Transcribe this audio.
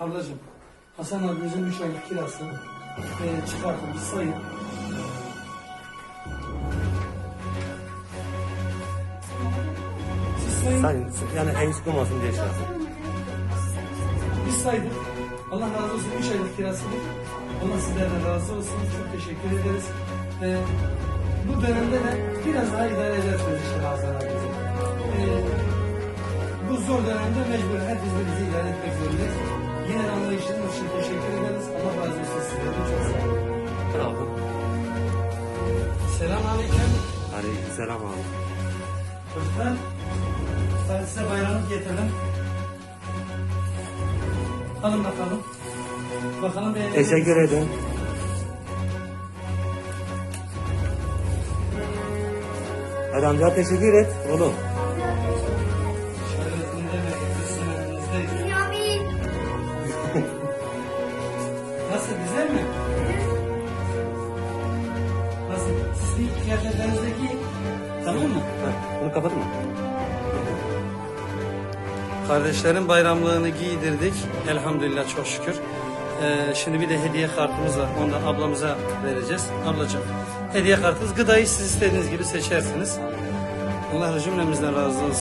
Ablacığım, Hasan abimizin 3 aylık kirasını e, çıkartın, bir sayın. Siz sayın, Sen, yani eksik olmasın diye şey biz saydık. Allah razı olsun, 3 aylık kirasıdır. Allah sizlerden razı olsun, çok teşekkür ederiz. E, bu dönemde de biraz daha idare edersiniz işte Hasan abimizi. E, bu zor dönemde mecbur herkes de bizi idare etmek zorundayız. Selamünaleyküm. Aleyküm selam abi. Çocuklar, ben size bayramlık getirdim. Alın bakalım. Bakalım beğendiniz mi? Teşekkür ederim. Hadi amca teşekkür et oğlum. Şöyle. Nasıl, güzel mi? Sizin kıyafetlerinizdeki tamam mı? Ha, bunu kapatın mı? Kardeşlerin bayramlığını giydirdik. Elhamdülillah çok şükür. Ee, şimdi bir de hediye kartımız var. Onu da ablamıza vereceğiz. Ablacığım hediye kartınız. Gıdayı siz istediğiniz gibi seçersiniz. Allah cümlemizden razı olsun.